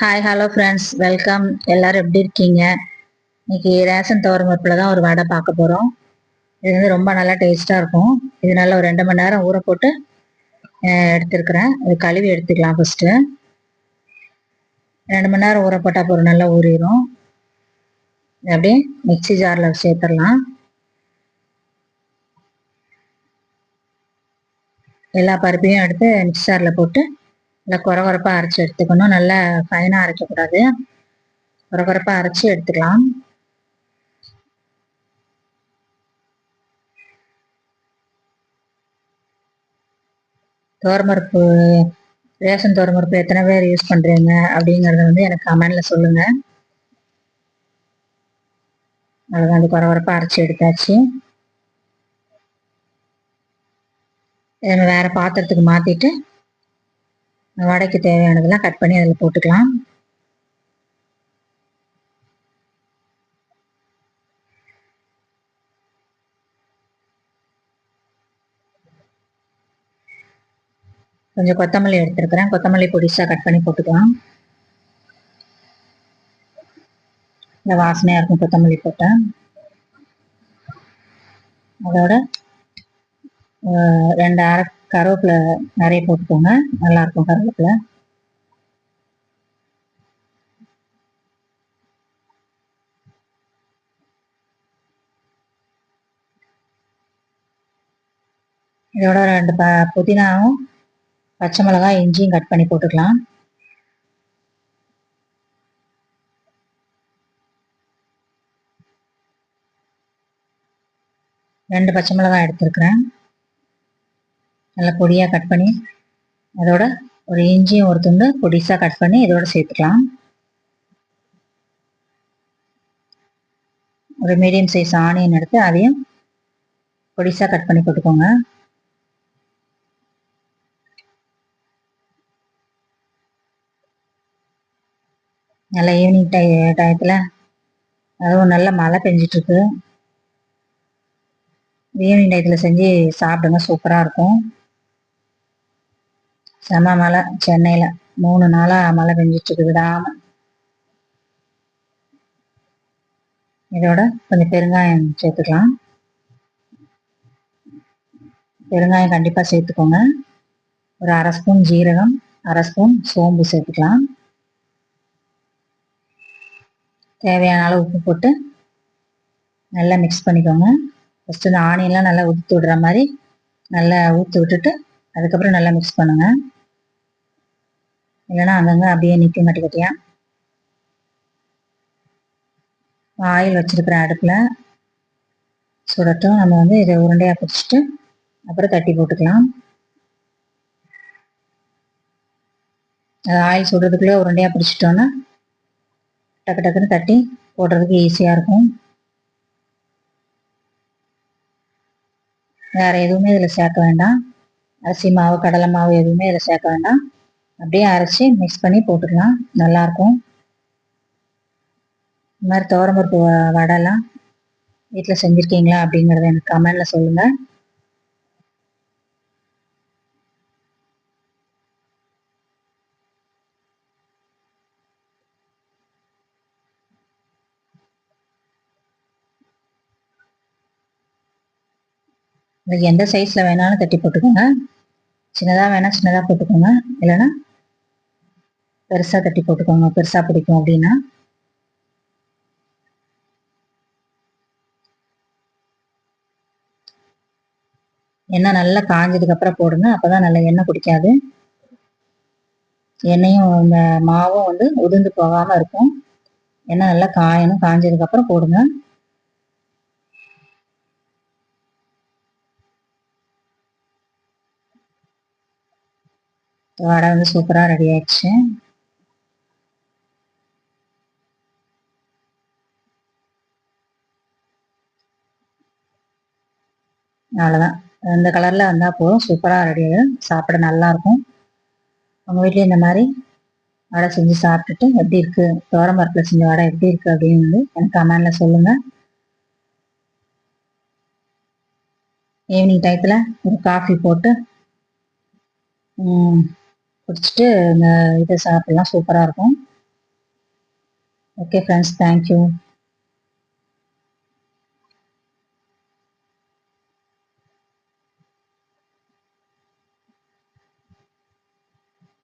Hi hello friends welcome எல்லாரும் எப்படி இருக்கீங்க? இன்னைக்கு ரேஷன் துவரம்பருப்பில் தான் ஒரு வடை பார்க்க போகிறோம் இது வந்து ரொம்ப நல்லா டேஸ்ட்டாக இருக்கும். இது நல்லா ஒரு ரெண்டு மணி நேரம் ஊற போட்டு எடுத்துருக்குறேன். இது கழுவி எடுத்துக்கலாம் ஃபஸ்ட்டு ரெண்டு மணி நேரம் ஊற போட்டால் போகிற நல்லா ஊறிடும் அப்படியே மிக்ஸி ஜாரில் சேர்த்துடலாம். எல்லா பருப்பையும் எடுத்து மிக்ஸி ஜாரில் போட்டு நல்லா குறை அரைச்சி எடுத்துக்கணும். நல்லா ஃபைனாக அரைக்கக்கூடாது. குறை அரைச்சி எடுத்துக்கலாம். துவரம்பருப்பு ரேஷன் துவரம்பருப்பு எத்தனை பேர் யூஸ் பண்ணுறீங்க அப்படிங்கிறத வந்து எனக்கு கமெண்டில் சொல்லுங்கள் அதுதான் அது குறவரப்பாக அரைச்சி எடுத்தாச்சு. வேறு பாத்திரத்துக்கு மாற்றிட்டு வடைக்கு தேவையானதெல்லாம் கட் பண்ணி அதில் போட்டுக்கலாம். கொஞ்சம் கொத்தமல்லி எடுத்துருக்கிறேன். கொத்தமல்லி பொடிசா கட் பண்ணி போட்டுக்கலாம். இந்த வாசனையாக இருக்கும் கொத்தமல்லி போட்டேன் அதோட ரெண்டு அரை கருவேப்பிலை நிறைய போட்டுக்கோங்க. நல்லா இருக்கும் கருவேப்பிலை. இதோட ரெண்டு ப புதினாவும் பச்சை மிளகாய் இஞ்சியும் கட் பண்ணி போட்டுக்கலாம். ரெண்டு பச்சை மிளகாய் எடுத்துருக்குறேன். நல்லா பொடியாக கட் பண்ணி அதோட ஒரு இஞ்சியும் ஒரு துண்டு பொடிசாக கட் பண்ணி இதோட சேர்த்துக்கலாம். ஒரு மீடியம் சைஸ் ஆனியன் எடுத்து அதையும் பொடிசாக கட் பண்ணி போட்டுக்கோங்க. நல்லா ஈவினிங் டை டயத்தில் அதுவும் நல்ல மழை பெஞ்சிட்ருக்கு. ஈவினிங் டயத்தில் செஞ்சு சாப்பிடுங்க சூப்பராக இருக்கும். செம மழை சென்னையில் மூணு நாளாக மழை பெஞ்சிட்டு இருக்கு விடாம இதோட கொஞ்சம் பெருங்காயம் சேர்த்துக்கலாம். பெருங்காயம் கண்டிப்பாக சேர்த்துக்கோங்க. ஒரு அரை ஸ்பூன் ஜீரகம் அரை ஸ்பூன் சோம்பு சேர்த்துக்கலாம். தேவையான அளவு உப்பு போட்டு நல்லா மிக்ஸ் பண்ணிக்கோங்க. ஃபஸ்ட்டு இந்த ஆனியன்லாம் நல்லா ஊற்றி விடுற மாதிரி நல்லா ஊற்றி விட்டுட்டு அதுக்கப்புறம் நல்லா மிக்ஸ் பண்ணுங்கள் இல்லைன்னா அங்கங்கே அப்படியே நிற்கும் கட்டி கட்டியா ஆயில் வச்சிருக்கிற அடுப்பில் சுடட்டும். நம்ம வந்து இதை உருண்டையாக பிடிச்சிட்டு அப்புறம் தட்டி போட்டுக்கலாம். அது ஆயில் சுடுறதுக்குள்ளே உருண்டையாக பிடிச்சிட்டோன்னா டக்கு டக்குன்னு தட்டி போடுறதுக்கு ஈஸியாக இருக்கும். வேற எதுவுமே இதில் சேர்க்க வேண்டாம். அரிசி மாவு கடலை மாவு எதுவுமே இதில் சேர்க்க வேண்டாம். அப்படியே அரைச்சி மிக்ஸ் பண்ணி போட்டுக்கலாம். நல்லாயிருக்கும் இந்த மாதிரி துவரம்பருப்பு வடைலாம் வீட்டில் செஞ்சுருக்கீங்களா அப்படிங்கிறத எனக்கு கமெண்டில் சொல்லுங்கள் உங்களுக்கு எந்த சைஸில் வேணாலும் தட்டி போட்டுக்கோங்க. சின்னதாக வேணால் சின்னதாக போட்டுக்கோங்க. இல்லைன்னா பெருசாக தட்டி போட்டுக்கோங்க. பெருசாக பிடிக்கும் அப்படின்னா. எண்ணெய் நல்லா காஞ்சதுக்கு அப்புறம் போடுங்க. அப்பதான் நல்லா எண்ணெய் குடிக்காது எண்ணெயும் இந்த மாவும் வந்து உதிர்ந்து போகாம இருக்கும். எண்ணெய் நல்லா காயணும். காஞ்சதுக்கு அப்புறம் போடுங்க. வடை வந்து சூப்பராக ரெடி ஆயிடுச்சு. அவ்வளோதான் இந்த கலரில் வந்தால் போதும். சூப்பராக ரெடி ஆகிடும் சாப்பிட நல்லாயிருக்கும் உங்கள் உங்க இந்த மாதிரி வடை செஞ்சு சாப்பிட்டுட்டு எப்படி இருக்குது பருப்புல செஞ்ச வடை எப்படி இருக்குது அப்படின்னு வந்து எனக்கு கமெண்டில் சொல்லுங்கள் ஈவினிங் டயத்துல ஒரு காஃபி போட்டு குடிச்சிட்டு இந்த இது சாப்பிட்லாம். சூப்பராக இருக்கும். Okay friends thank you